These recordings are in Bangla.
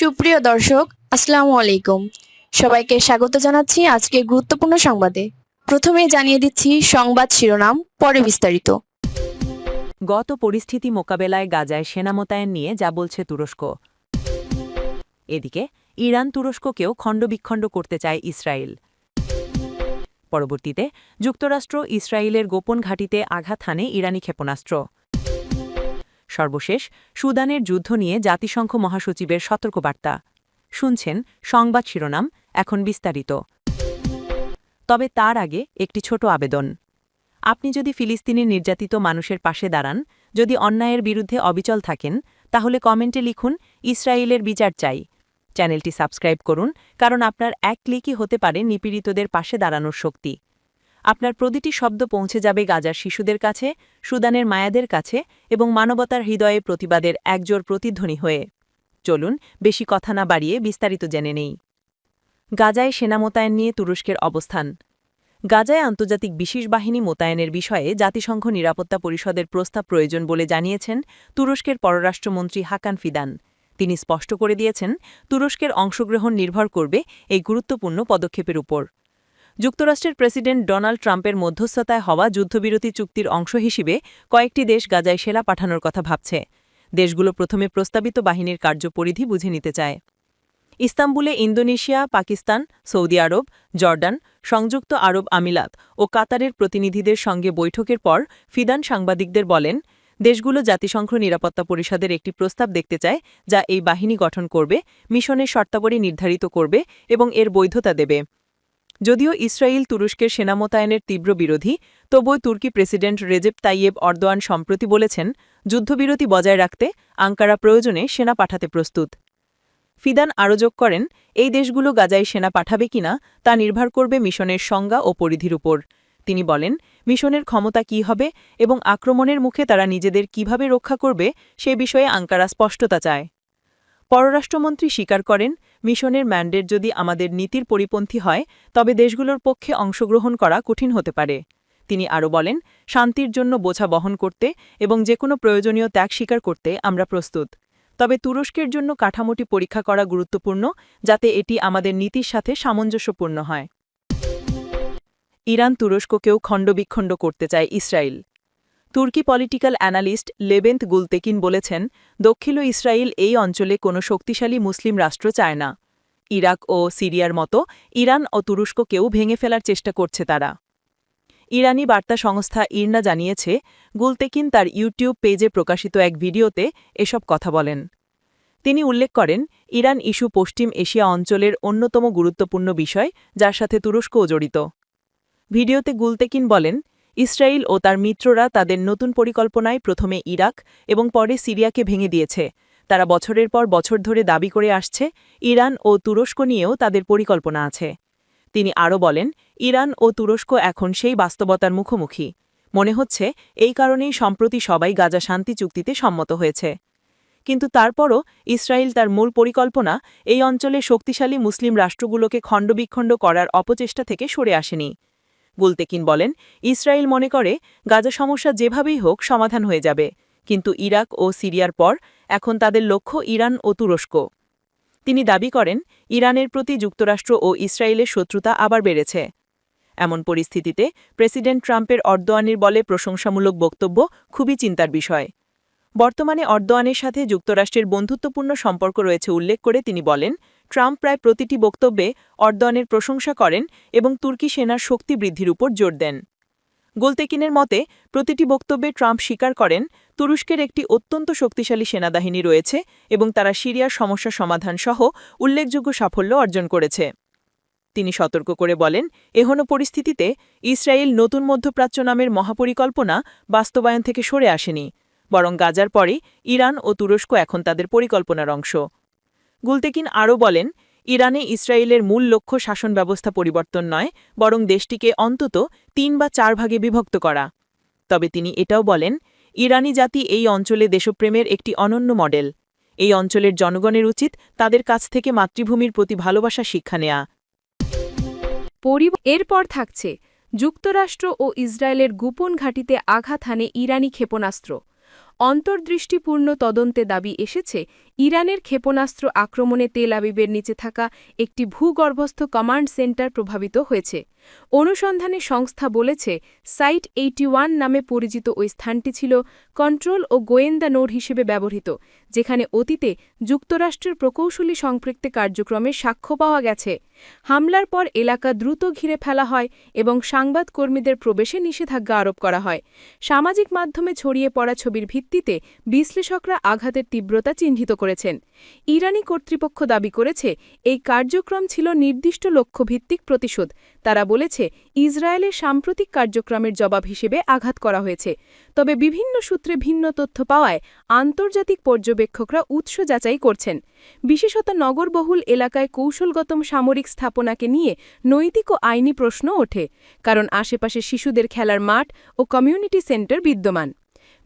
সুপ্রিয় দর্শক, আসসালামু আলাইকুম। সবাইকে স্বাগত জানাচ্ছি আজকে গুরুত্বপূর্ণ সংবাদে। প্রথমে জানিয়ে দিচ্ছি সংবাদ শিরোনাম, পরে বিস্তারিত। গত পরিস্থিতি মোকাবেলায় গাজায় সেনা মোতায়েন নিয়ে যা বলছে তুরস্ক। এদিকে, ইরান তুরস্ককেও খণ্ডবিখণ্ড করতে চায় ইসরায়েল। পরবর্তীতে, যুক্তরাষ্ট্র ইসরায়েলের গোপন ঘাঁটিতে আঘাত হানে ইরানি ক্ষেপণাস্ত্র। সর্বশেষ, সুদানের যুদ্ধ নিয়ে জাতিসংঘ মহাসচিবের সতর্কবার্তা। শুনছেন সংবাদ শিরোনাম, এখন বিস্তারিত। তবে তার আগে একটি ছোট আবেদন। আপনি যদি ফিলিস্তিনের নির্যাতিত মানুষের পাশে দাঁড়ান, যদি অন্যায়ের বিরুদ্ধে অবিচল থাকেন, তাহলে কমেন্টে লিখুন, ইসরায়েলের বিচার চাই। চ্যানেলটি সাবস্ক্রাইব করুন, কারণ আপনার এক ক্লিকই হতে পারে নিপীড়িতদের পাশে দাঁড়ানোর শক্তি। আপনার প্রতিটি শব্দ পৌঁছে যাবে গাজার শিশুদের কাছে, সুদানের মায়াদের কাছে এবং মানবতার হৃদয়ে প্রতিবাদের একজোর প্রতিধ্বনি হয়ে। চলুন, বেশি কথা না বাড়িয়ে বিস্তারিত জেনে নেই। গাজায় সেনা মোতায়েন নিয়ে তুরস্কের অবস্থান। গাজায় আন্তর্জাতিক বিশেষ বাহিনী মোতায়েনের বিষয়ে জাতিসংঘ নিরাপত্তা পরিষদের প্রস্তাব প্রয়োজন বলে জানিয়েছেন তুরস্কের পররাষ্ট্রমন্ত্রী হাকান ফিদান। তিনি স্পষ্ট করে দিয়েছেন, তুরস্কের অংশগ্রহণ নির্ভর করবে এই গুরুত্বপূর্ণ পদক্ষেপের উপর। যুক্তরাষ্ট্রের প্রেসিডেন্ট ডোনাল্ড ট্রাম্পের মধ্যস্থতায় হওয়া যুদ্ধবিরতি চুক্তির অংশ হিসেবে কয়েকটি দেশ গাজায় সেনা পাঠানোর কথা ভাবছে। দেশগুলো প্রথমে প্রস্তাবিত বাহিনীর কার্যপরিধি বুঝে নিতে চায়। ইস্তাম্বুলে Indonesia, Pakistan, Saudi Arab, Jordan, সংযুক্ত আরব আমিলাত ও কাতারের প্রতিনিধিদের সঙ্গে বৈঠকের পর ফিদান সাংবাদিকদের বলেন, দেশগুলো জাতিসংঘ নিরাপত্তা পরিষদের একটি প্রস্তাব দেখতে চায় যা এই বাহিনী গঠন করবে, মিশনের শর্তাবলী নির্ধারিত করবে এবং এর বৈধতা দেবে। যদিও ইসরায়েল তুরস্কের সেনা মোতায়েনের তীব্র বিরোধী, তবুও তুর্কি প্রেসিডেন্ট রেজেপ তাইয়েব অর্দোয়ান সম্প্রতি বলেছেন, যুদ্ধবিরতি বজায় রাখতে আঙ্কারা প্রয়োজনে সেনা পাঠাতে প্রস্তুত। ফিদান আরও যোগ করেন, এই দেশগুলো গাজায় সেনা পাঠাবে কিনা তা নির্ভর করবে মিশনের সংজ্ঞা ও পরিধির উপর। তিনি বলেন, মিশনের ক্ষমতা কী হবে এবং আক্রমণের মুখে তারা নিজেদের কীভাবে রক্ষা করবে সে বিষয়ে আঙ্কারা স্পষ্টতা চায়। পররাষ্ট্রমন্ত্রী স্বীকার করেন, মিশনের ম্যান্ডেট যদি আমাদের নীতির পরিপন্থী হয়, তবে দেশগুলোর পক্ষে অংশগ্রহণ করা কঠিন হতে পারে। তিনি আরও বলেন, শান্তির জন্য বোঝা বহন করতে এবং যে কোনো প্রয়োজনীয় ত্যাগ স্বীকার করতে আমরা প্রস্তুত। তবে তুরস্কের জন্য কাঠামোটি পরীক্ষা করা গুরুত্বপূর্ণ, যাতে এটি আমাদের নীতির সাথে সামঞ্জস্যপূর্ণ হয়। ইরান তুরস্ককেও খণ্ডবিখণ্ড করতে চায় ইসরায়েল। তুর্কি পলিটিক্যাল অ্যানালিস্ট লেবেন্থ গুলতেকিন বলেছেন, দক্ষিণ ইসরায়েল এই অঞ্চলে কোনো শক্তিশালী মুসলিম রাষ্ট্র চায় না। ইরাক ও সিরিয়ার মতো ইরান ও তুরস্ককেও ভেঙে ফেলার চেষ্টা করছে তারা। ইরানি বার্তা সংস্থা ইরনা জানিয়েছে, গুলতেকিন তার ইউটিউব পেজে প্রকাশিত এক ভিডিওতে এসব কথা বলেন। তিনি উল্লেখ করেন, ইরান ইস্যু পশ্চিম এশিয়া অঞ্চলের অন্যতম গুরুত্বপূর্ণ বিষয়, যার সাথে তুরস্কও জড়িত। ভিডিওতে গুলতেকিন বলেন ইসরায়েল ও তার মিত্ররা তাদের নতুন পরিকল্পনায় প্রথমে ইরাক এবং পরে সিরিয়াকে ভেঙে দিয়েছে। তারা বছরের পর বছর ধরে দাবি করে আসছে, ইরান ও তুরস্ক নিয়েও তাদের পরিকল্পনা আছে। তিনি আরও বলেন, ইরান ও তুরস্ক এখন সেই বাস্তবতার মুখোমুখি। মনে হচ্ছে, এই কারণেই সম্প্রতি সবাই গাজা শান্তি চুক্তিতে সম্মত হয়েছে। কিন্তু তারপরও ইসরায়েল তার মূল পরিকল্পনা, এই অঞ্চলে শক্তিশালী মুসলিম রাষ্ট্রগুলোকে খণ্ডবিখণ্ড করার অপচেষ্টা থেকে সরে আসেনি। গুলতেকিন বলেন, ইসরায়েল মনে করে, গাজা সমস্যা যেভাবেই হোক সমাধান হয়ে যাবে। কিন্তু ইরাক ও সিরিয়ার পর এখন তাদের লক্ষ্য ইরান ও তুরস্ক। তিনি দাবি করেন, ইরানের প্রতি যুক্তরাষ্ট্র ও ইসরায়েলের শত্রুতা আবার বেড়েছে। এমন পরিস্থিতিতে প্রেসিডেন্ট ট্রাম্পের অর্দোয়ানির বলে প্রশংসামূলক বক্তব্য খুবই চিন্তার বিষয়। বর্তমানে অর্দোয়ানের সাথে যুক্তরাষ্ট্রের বন্ধুত্বপূর্ণ সম্পর্ক রয়েছে উল্লেখ করে তিনি বলেন ট্রাম্প প্রায় প্রতিটি বক্তব্যে অর্দনের প্রশংসা করেন এবং তুর্কি সেনার শক্তি বৃদ্ধির উপর জোর দেন। গোলতেকিনের মতে, প্রতিটি বক্তব্যে ট্রাম্প স্বীকার করেন, তুরস্কের একটি অত্যন্ত শক্তিশালী সেনাবাহিনী রয়েছে এবং তারা সিরিয়ার সমস্যা সমাধান সহ উল্লেখযোগ্য সাফল্য অর্জন করেছে। তিনি সতর্ক করে বলেন, এহনো পরিস্থিতিতে ইসরায়েল নতুন মধ্যপ্রাচ্য নামের মহাপরিকল্পনা বাস্তবায়ন থেকে সরে আসেনি, বরং গাজার পরে ইরান ও তুরস্ক এখন তাদের পরিকল্পনার অংশ। গুলতেকিন আরও বলেন, ইরানে ইসরায়েলের মূল লক্ষ্য শাসন ব্যবস্থা পরিবর্তন নয়, বরং দেশটিকে অন্তত তিন বা চার ভাগে বিভক্ত করা। তবে তিনি এটাও বলেন, ইরানি জাতি এই অঞ্চলে দেশপ্রেমের একটি অনন্য মডেল। এই অঞ্চলের জনগণের উচিত তাদের কাছ থেকে মাতৃভূমির প্রতি ভালোবাসা শিক্ষা নেয়া। এরপর থাকছে, যুক্তরাষ্ট্র ও ইসরায়েলের গোপন ঘাঁটিতে আঘাত হানে ইরানি ক্ষেপণাস্ত্র। অন্তর্দৃষ্টিপূর্ণ তদন্তে দাবি এসেছে ইরানের ক্ষেপণাস্ত্র আক্রমণে তেল আবিবের নিচে থাকা একটি ভূগর্ভস্থ কমান্ড সেন্টার প্রভাবিত হয়েছে। অনুসন্ধানে সংস্থা বলেছে, সাইট এইটি নামে পরিচিত ওই স্থানটি ছিল কন্ট্রোল ও গোয়েন্দা নোড হিসেবে ব্যবহৃত, যেখানে অতীতে যুক্তরাষ্ট্রের প্রকৌশলী সম্পৃক্ত কার্যক্রমে সাক্ষ্য পাওয়া গেছে। হামলার পর এলাকা দ্রুত ঘিরে ফেলা হয় এবং সাংবাদকর্মীদের প্রবেশে নিষেধাজ্ঞা আরোপ করা হয়। সামাজিক মাধ্যমে ছড়িয়ে পড়া ছবির ভিত্তিতে বিশ্লেষকরা আঘাতের তীব্রতা চিহ্নিত করেছেন। ইরানি কর্তৃপক্ষ দাবি করেছে, এই কার্যক্রম ছিল নির্দিষ্ট লক্ষ্যভিত্তিক প্রতিশোধ। তারা বলেছে ইসরায়েলের সাম্প্রতিক কার্যক্রমের জবাব হিসেবে আঘাত করা হয়েছে। তবে বিভিন্ন সূত্রে ভিন্ন তথ্য পাওয়ায় আন্তর্জাতিক পর্যবেক্ষকরা উৎস যাচাই করছেন। বিশেষত নগরবহুল এলাকায় কৌশলগত সামরিক স্থাপনাকে নিয়ে নৈতিক ও আইনি প্রশ্ন ওঠে, কারণ আশেপাশে শিশুদের খেলার মাঠ ও কমিউনিটি সেন্টার বিদ্যমান।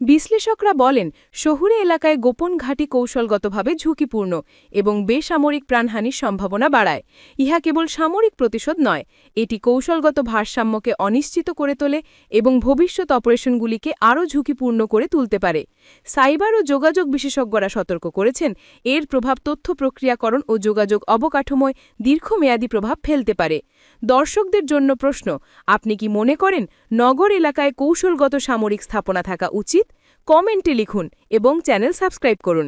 বিশ্লেষকরা বলেন, শহুরে এলাকায় গোপন ঘাঁটি কৌশলগতভাবে ঝুঁকিপূর্ণ এবং বেসামরিক প্রাণহানির সম্ভাবনা বাড়ায়। ইহা কেবল সামরিক প্রতিশোধ নয়, এটি কৌশলগত ভারসাম্যকে অনিশ্চিত করে তোলে এবং ভবিষ্যৎ অপারেশনগুলিকে আরও ঝুঁকিপূর্ণ করে তুলতে পারে। সাইবার ও যোগাযোগ বিশেষজ্ঞরা সতর্ক করেছেন, এর প্রভাব তথ্য প্রক্রিয়াকরণ ও যোগাযোগ অবকাঠামোয় দীর্ঘমেয়াদী প্রভাব ফেলতে পারে। দর্শকদের জন্য প্রশ্ন, আপনি কি মনে করেন নগর এলাকায় কৌশলগত সামরিক স্থাপনা থাকা উচিত? কমেন্টে লিখুন এবং চ্যানেল সাবস্ক্রাইব করুন।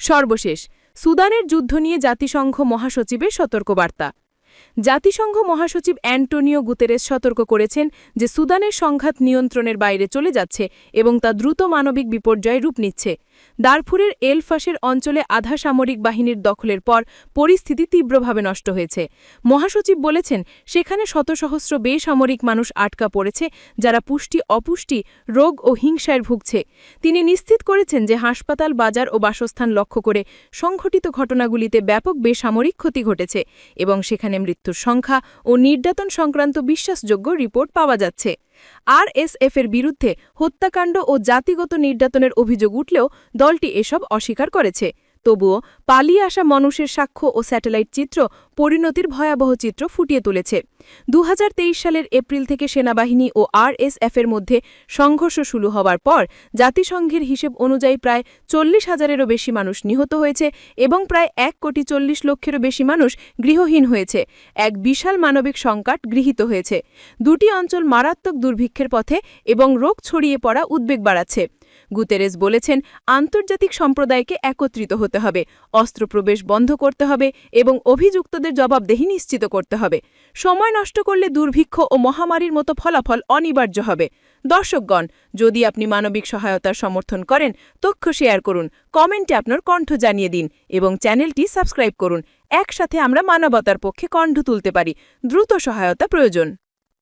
সর্বশেষ, সুদানের যুদ্ধ নিয়ে জাতিসংঘ মহাসচিবের সতর্কবার্তা। জাতিসংঘ মহাসচিব অ্যান্টোনিও গুতেরেস সতর্ক করেছেন যে সুদানের সংঘাত নিয়ন্ত্রণের বাইরে চলে যাচ্ছে এবং তা দ্রুত মানবিক বিপর্যয় রূপ নিচ্ছে। দারফুরের এলফাসের অঞ্চলে আধা সামরিক বাহিনীর দখলের পর পরিস্থিতি তীব্রভাবে নষ্ট হয়েছে। মহাসচিব বলেছেন, সেখানে শতসহস্র বেসামরিক মানুষ আটকা পড়েছে, যারা পুষ্টি অপুষ্টি, রোগ ও হিংসায় ভুগছে। তিনি নিশ্চিত করেছেন যে হাসপাতাল, বাজার ও বাসস্থান লক্ষ্য করে সংঘটিত ঘটনাগুলিতে ব্যাপক বেসামরিক ক্ষতি ঘটেছে এবং সেখানে মৃত্যুর সংখ্যা ও নির্যাতন সংক্রান্ত বিশ্বাসযোগ্য রিপোর্ট পাওয়া যাচ্ছে। আরএসএফের বিরুদ্ধে হত্যাকাণ্ড ও জাতিগত নির্যাতনের অভিযোগ উঠলেও দলটি এসব অস্বীকার করেছে। তবুও পালিয়ে আসা মানুষের সাক্ষ্য ও স্যাটেলাইট চিত্র পরিণতির ভয়াবহ চিত্র ফুটিয়ে তুলেছে। দু হাজার তেইশ সালের এপ্রিল থেকে সেনাবাহিনী ও আরএসএফের মধ্যে সংঘর্ষ শুরু হওয়ার পর জাতিসংঘের হিসেব অনুযায়ী প্রায় চল্লিশ হাজারেরও বেশি মানুষ নিহত হয়েছে এবং প্রায় এক কোটি চল্লিশ লক্ষেরও বেশি মানুষ গৃহহীন হয়েছে। এক বিশাল মানবিক সংকট গৃহীত হয়েছে। দুটি অঞ্চল মারাত্মক দুর্ভিক্ষের পথে এবং রোগ ছড়িয়ে পড়া উদ্বেগ বাড়াচ্ছে। গুতেরেস বলেছেন, আন্তর্জাতিক সম্প্রদায়কে একত্রিত হতে হবে অস্ত্র প্রবেশ বন্ধ করতে হবে এবং অভিযুক্তদের জবাবদেহি নিশ্চিত করতে হবে। সময় নষ্ট করলে দুর্ভিক্ষ ও মহামারীর মতো ফলাফল অনিবার্য হবে। দর্শকগণ, যদি আপনি মানবিক সহায়তার সমর্থন করেন, তথ্য শেয়ার করুন, কমেন্টে আপনার কণ্ঠ জানিয়ে দিন এবং চ্যানেলটি সাবস্ক্রাইব করুন। একসাথে আমরা মানবতার পক্ষে কণ্ঠ তুলতে পারি। দ্রুত সহায়তা প্রয়োজন।